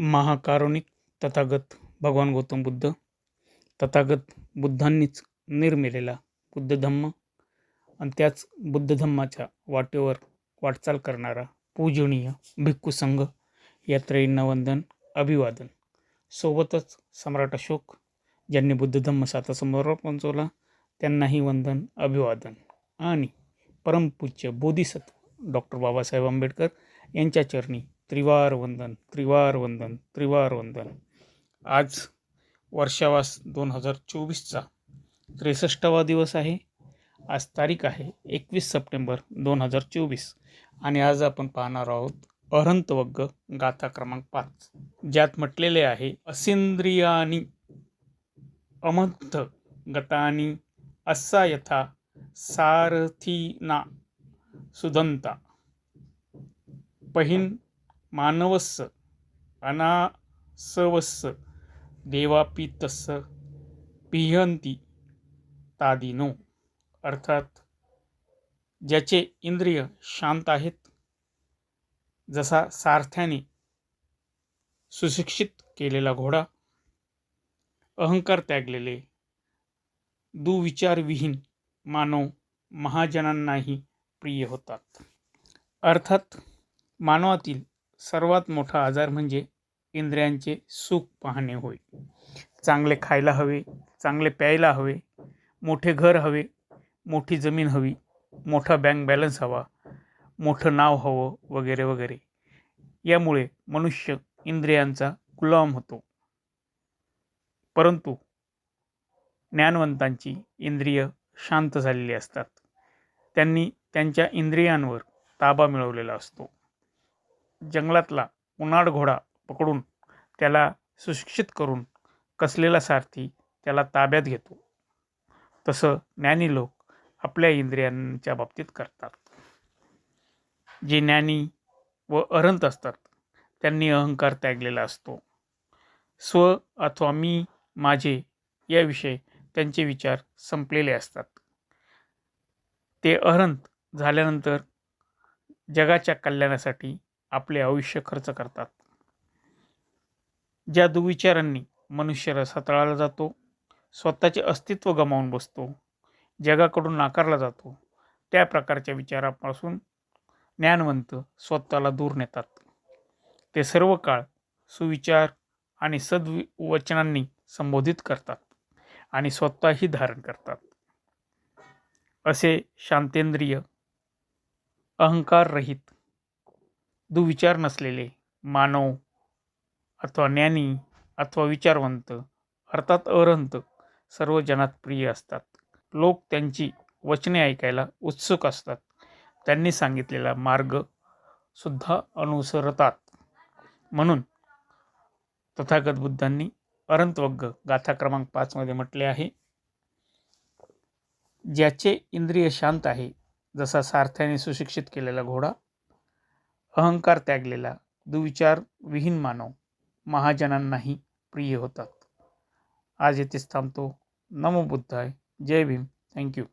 महाकारुणिक तथागत भगवान गौतम बुद्ध तथागत बुद्धांनीच निर्मिलेला बुद्ध धम्म आणि त्याच बुद्ध धम्माच्या वाटेवर वाटचाल करणारा पूजनीय भिक्खू संघ यात्रेंना वंदन अभिवादन. सोबतच सम्राट अशोक ज्यांनी बुद्ध धम्म सातासमोर पोहोचवला त्यांनाही वंदन अभिवादन आणि परमपूज्य बोधिसत्व डॉक्टर बाबासाहेब आंबेडकर यांच्या चरणी त्रिवार वंदन त्रिवार वंदन त्रिवार वंदन आज वर्षावास दोन हजार चोवीसचा त्रेसष्टावा दिवस आहे. आज तारीख आहे एकवीस सप्टेंबर दोन हजार चोवीस आणि आज आपण पाहणार आहोत अहंतवग्ग गाथा क्रमांक पाच ज्यात म्हटलेले आहे असेंद्रियानी अमंत गतानी असा यथा सारथीना सुदंता. पहिन मानवस्स अनासवस्स देवापितस्स पिहंती तादिनो. अर्थात ज्याचे इंद्रिय शांत आहेत जसा सारथ्याने सुशिक्षित केलेला घोडा अहंकार त्यागलेले दुविचारविहीन मानव महाजनांनाही प्रिय होतात. अर्थात मानवातील सर्वात मोठा आजार म्हणजे इंद्रियांचे सुख पाहणे होय. चांगले खायला हवे चांगले प्यायला हवे मोठे घर हवे मोठी जमीन हवी मोठा बँक बॅलन्स हवा मोठं नाव हवं वगैरे वगैरे. यामुळे मनुष्य इंद्रियांचा गुलाम होतो. परंतु ज्ञानवंतांची इंद्रिय शांत झालेली असतात. त्यांनी त्यांच्या इंद्रियांवर ताबा मिळवलेला असतो. जंगलातला उन्हाळ घोडा पकडून त्याला सुशिक्षित करून कसलेला सारथी त्याला ताब्यात घेतो. तसं ज्ञानी लोक आपल्या इंद्रियांच्या बाबतीत करतात. जे ज्ञानी व अरंत असतात त्यांनी अहंकार त्यागलेला असतो. स्व अथवा मी माझे याविषयी त्यांचे विचार संपलेले असतात. ते अहंत झाल्यानंतर जगाच्या कल्याणासाठी आपले आयुष्य खर्च करतात. ज्या दुविचारांनी मनुष्य रसातळाला जातो स्वतःचे अस्तित्व गमावून बसतो जगाकडून नाकारला जातो त्या प्रकारच्या विचारापासून ज्ञानवंत स्वतःला दूर नेतात. ते सर्व काळ सुविचार आणि सद्वचनांनी संबोधित करतात आणि स्वतःही धारण करतात. असे शांतेंद्रिय अहंकाररहित दुविचार नसलेले मानव अथवा ज्ञानी अथवा विचारवंत अर्थात अरंत सर्व जनात प्रिय असतात. लोक त्यांची वचने ऐकायला उत्सुक असतात. त्यांनी सांगितलेला मार्ग सुद्धा अनुसरतात. म्हणून तथागत बुद्धांनी अरंतवग्ग गाथा क्रमांक पाचमध्ये म्हटले आहे ज्याचे इंद्रिय शांत आहे जसा सारथ्याने सुशिक्षित केलेला घोडा अहंकार त्यागलेला दुविचार विहीन मानव महाजनांनाही प्रिय होतात. आज येथेच थांबतो. नमो बुद्धाय. जय भीम. थँक्यू